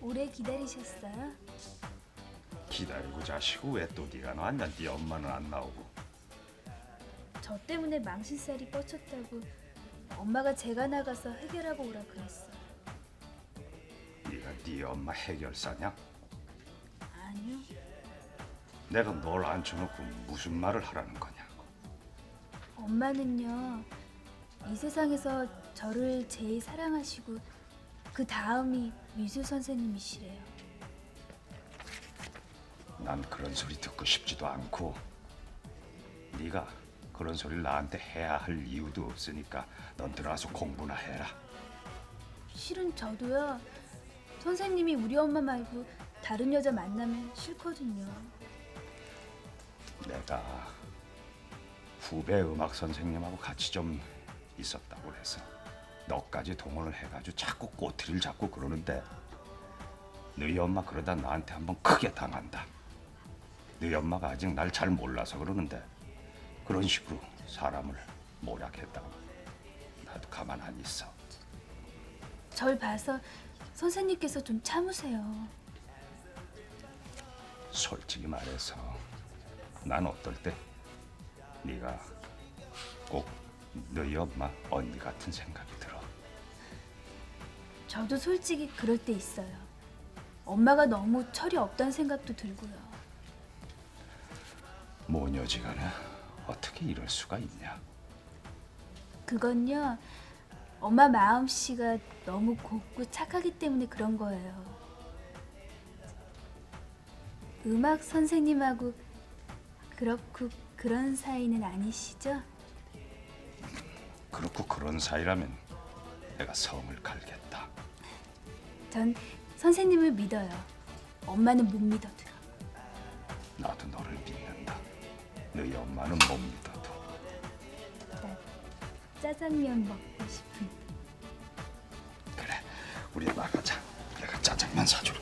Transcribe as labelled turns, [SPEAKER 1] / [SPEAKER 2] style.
[SPEAKER 1] 오래 기다리셨어요?
[SPEAKER 2] 기다리고 자시고 왜 또 네가 나왔냐? 네 엄마는 안 나오고.
[SPEAKER 1] 저 때문에 망신살이 뻗쳤다고 엄마가 제가 나가서 해결하고 오라 그랬어요.
[SPEAKER 2] 네가 네 엄마 해결사냐?
[SPEAKER 1] 아니요.
[SPEAKER 2] 내가 널 앉혀놓고 무슨 말을 하라는 거냐고.
[SPEAKER 1] 엄마는요 이 세상에서 저를 제일 사랑하시고 그 다음이 미술 선생님이시래요.
[SPEAKER 2] 난 그런 소리 듣고 싶지도 않고 네가 그런 소리를 나한테 해야 할 이유도 없으니까 넌 들어와서 공부나 해라.
[SPEAKER 1] 실은 저도요 선생님이 우리 엄마 말고 다른 여자 만나면 싫거든요.
[SPEAKER 2] 내가 후배 음악 선생님하고 같이 좀 있었다고 해서 너까지 동원을 해가지고 자꾸 꼬투리를 잡고 그러는데 너희 엄마 그러다 나한테 한번 크게 당한다. 너희 엄마가 아직 날 잘 몰라서 그러는데 그런 식으로 사람을 모략했다고 나도 가만 안 있어.
[SPEAKER 1] 절 봐서 선생님께서 좀 참으세요.
[SPEAKER 2] 솔직히 말해서 난 어떨 때 네가 꼭 너희 엄마 언니 같은 생각이.
[SPEAKER 1] 저도 솔직히 그럴 때 있어요. 엄마가 너무 철이 없다는 생각도 들고요.
[SPEAKER 2] 모녀지간에 어떻게 이럴 수가 있냐?
[SPEAKER 1] 그건요, 엄마 마음씨가 너무 곱고 착하기 때문에 그런 거예요. 음악 선생님하고 그렇고 그런 사이는 아니시죠?
[SPEAKER 2] 그렇고 그런 사이라면 내가 성을 갈겠다.
[SPEAKER 1] 전 선생님을 믿어요. 엄마는 못 믿어도요.
[SPEAKER 2] 나도 너를 믿는다. 너희 엄마는 못 믿어도.
[SPEAKER 1] 나 짜장면 먹고 싶은.
[SPEAKER 2] 그래, 우리 나가자. 내가 짜장면 사줄게.